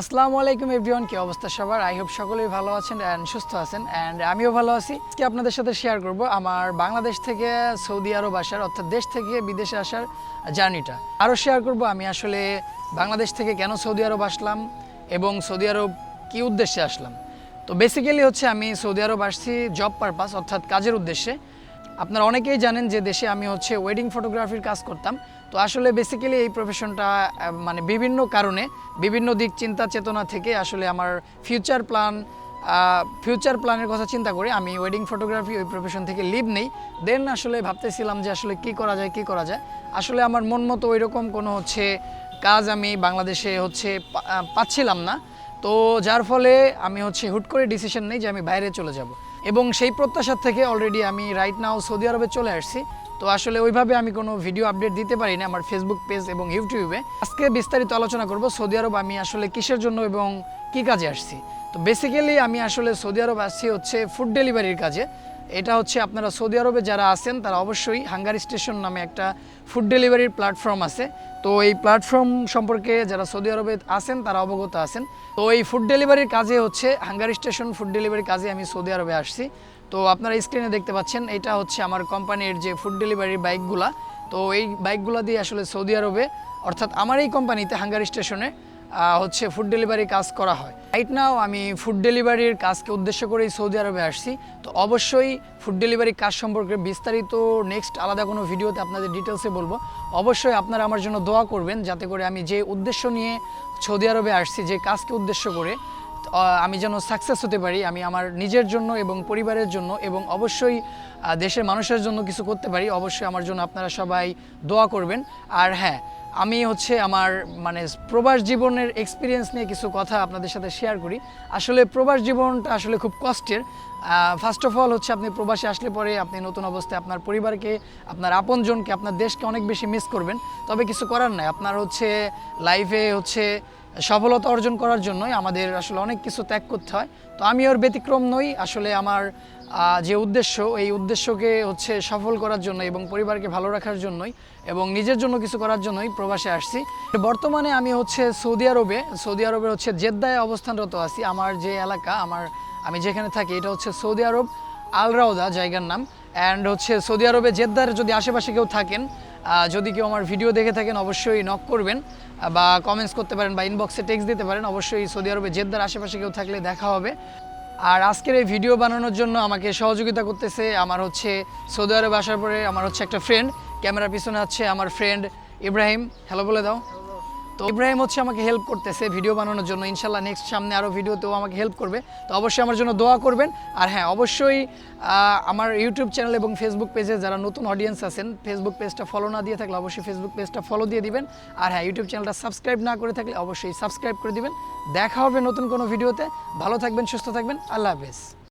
আসসালামু আলাইকুম এভরিওয়ান, কি অবস্থা সবার? আই হোপ সকলেই ভালো আছেন অ্যান্ড সুস্থ আছেন অ্যান্ড আমিও ভালো আছি। আজকে আপনাদের সাথে শেয়ার করব আমার বাংলাদেশ থেকে সৌদি আরব আসার, অর্থাৎ দেশ থেকে বিদেশে আসার জার্নিটা। আরও শেয়ার করব আমি আসলে বাংলাদেশ থেকে কেন সৌদি আরব আসলাম এবং সৌদি আরব কি উদ্দেশ্যে আসলাম। তো বেসিক্যালি হচ্ছে আমি সৌদি আরব আসছি জব পারপাস অর্থাৎ কাজের উদ্দেশ্যে। আপনারা অনেকেই জানেন যে দেশে আমি হচ্ছে ওয়েডিং ফটোগ্রাফির কাজ করতাম। তো আসলে বেসিক্যালি এই প্রফেশনটা মানে বিভিন্ন কারণে, বিভিন্ন দিক চিন্তা চেতনা থেকে আসলে আমার ফিউচার প্ল্যান ফিউচার প্ল্যানের কথা চিন্তা করে আমি ওয়েডিং ফটোগ্রাফি ওই প্রফেশন থেকে লিভ নেই। দেন আসলে ভাবতেছিলাম যে আসলে কি করা যায়, কি করা যায়। আসলে আমার মন মতো ওই রকম কোনো হচ্ছে কাজ আমি বাংলাদেশে হচ্ছে পাচ্ছিলাম না। তো যার ফলে আমি হচ্ছে হুট করে ডিসিশন নেই যে আমি বাইরে চলে যাব। এবং সেই প্রত্যাশার থেকে অলরেডি আমি রাইট নাও সৌদি আরবে চলে আসছি। তো আসলে ওইভাবে আমি কোনো ভিডিও আপডেট দিতে পারি না আমার ফেসবুক পেজ এবং ইউটিউবে আজকে বিস্তারিত আলোচনা করব সৌদি আরব আমি আসলে কিসের জন্য এবং কি কাজে আসছি। তো বেসিক্যালি আমি আসলে সৌদি আরব আসছি হচ্ছে ফুড ডেলিভারির কাজে। এটা হচ্ছে আপনারা সৌদি আরবে যারা আছেন, তারা অবশ্যই হাঙ্গারি স্টেশন নামে একটা ফুড ডেলিভারির প্ল্যাটফর্ম আছে। তো এই প্ল্যাটফর্ম সম্পর্কে যারা সৌদি আরবে আছেন, তারা অবগত আছেন। তো এই ফুড ডেলিভারির কাজে হচ্ছে, হাঙ্গারি স্টেশন ফুড ডেলিভারির কাজে আমি সৌদি আরবে আসছি। তো আপনারা স্ক্রিনে দেখতে পাচ্ছেন, এটা হচ্ছে আমার কোম্পানির যে ফুড ডেলিভারির বাইকগুলা। তো এই বাইকগুলো দিয়ে আসলে সৌদি আরবে, অর্থাৎ আমার এই কোম্পানিতে হাঙ্গারি স্টেশনে হচ্ছে ফুড ডেলিভারি কাজ করা হয়। রাইট নাও আমি ফুড ডেলিভারির কাজকে উদ্দেশ্য করেই সৌদি আরবে আসছি। তো অবশ্যই ফুড ডেলিভারি কাজ সম্পর্কে বিস্তারিত নেক্সট আলাদা কোনো ভিডিওতে আপনাদের ডিটেলসে বলব। অবশ্যই আপনারা আমার জন্য দোয়া করবেন যাতে করে আমি যে উদ্দেশ্য নিয়ে সৌদি আরবে আসছি, যে কাজকে উদ্দেশ্য করে আমি যেন সাকসেস হতে পারি, আমি আমার নিজের জন্য এবং পরিবারের জন্য এবং অবশ্যই দেশের মানুষের জন্য কিছু করতে পারি, অবশ্যই আমার জন্য আপনারা সবাই দোয়া করবেন। আর হ্যাঁ আমি হচ্ছে আমার মানে প্রবাস জীবনের এক্সপিরিয়েন্স নিয়ে কিছু কথা আপনাদের সাথে শেয়ার করি। আসলে প্রবাস জীবনটা আসলে খুব কষ্টের। ফার্স্ট অফ অল হচ্ছে আপনি প্রবাসে আসলে পরে আপনি নতুন অবস্থায় আপনার পরিবারকে, আপনার আপনজনকে, আপনার দেশকে অনেক বেশি মিস করবেন। তবে কিছু করার নাই, আপনার হচ্ছে লাইফে হচ্ছে সফলতা অর্জন করার জন্যই আমাদের আসলে অনেক কিছু ত্যাগ করতে হয়। তো আমি ওর ব্যতিক্রম নই, আসলে আমার যে উদ্দেশ্য, এই উদ্দেশ্যকে হচ্ছে সফল করার জন্য এবং পরিবারকে ভালো রাখার জন্যই এবং নিজের জন্য কিছু করার জন্যই প্রবাসে আসছি। বর্তমানে আমি হচ্ছে সৌদি আরবে, সৌদি আরবের হচ্ছে জেদ্দায় অবস্থানরত আছি। আমার যে এলাকা, আমার, আমি যেখানে থাকি, এটা হচ্ছে সৌদি আরব আলরাউদা জায়গার নাম। অ্যান্ড হচ্ছে সৌদি আরবে জেদ্দার যদি আশেপাশে কেউ থাকেন যদি কেউ আমার ভিডিও দেখে থাকেন, অবশ্যই নক করবেন বা কমেন্টস করতে পারেন, বা ইনবক্সে টেক্সট দিতে পারেন, অবশ্যই সৌদি আরবে জেদ্দার আশেপাশে কেউ থাকলে দেখা হবে। আর আজকের এই ভিডিও বানানোর জন্য আমাকে সহযোগিতা করতেছে আমার হচ্ছে সৌদি আরবে আসার পরে আমার হচ্ছে একটা ফ্রেন্ড ক্যামেরার পিছনে আছে আমার ফ্রেন্ড ইব্রাহিম হ্যালো বলে দাও। তো ইব্রাহিম হচ্ছে আমাকে হেল্প করতেছে ভিডিও বানানোর জন্য। ইনশাল্লাহ নেক্সট সামনে আরও ভিডিওতেও আমাকে হেল্প করবে। তো অবশ্যই আমার জন্য দোয়া করবেন। আর হ্যাঁ অবশ্যই আমার ইউটিউব চ্যানেল এবং ফেসবুক পেজে যারা নতুন অডিয়েন্স আছেন ফেসবুক পেজটা ফলো না দিয়ে থাকলে অবশ্যই ফেসবুক পেজটা ফলো দিয়ে দিবেন। আর হ্যাঁ ইউটিউব চ্যানেলটা সাবস্ক্রাইব না করে থাকলে অবশ্যই সাবস্ক্রাইব করে দিবেন। দেখা হবে নতুন কোনো ভিডিওতে ভালো থাকবেন, সুস্থ থাকবেন। আল্লাহ হাফেজ।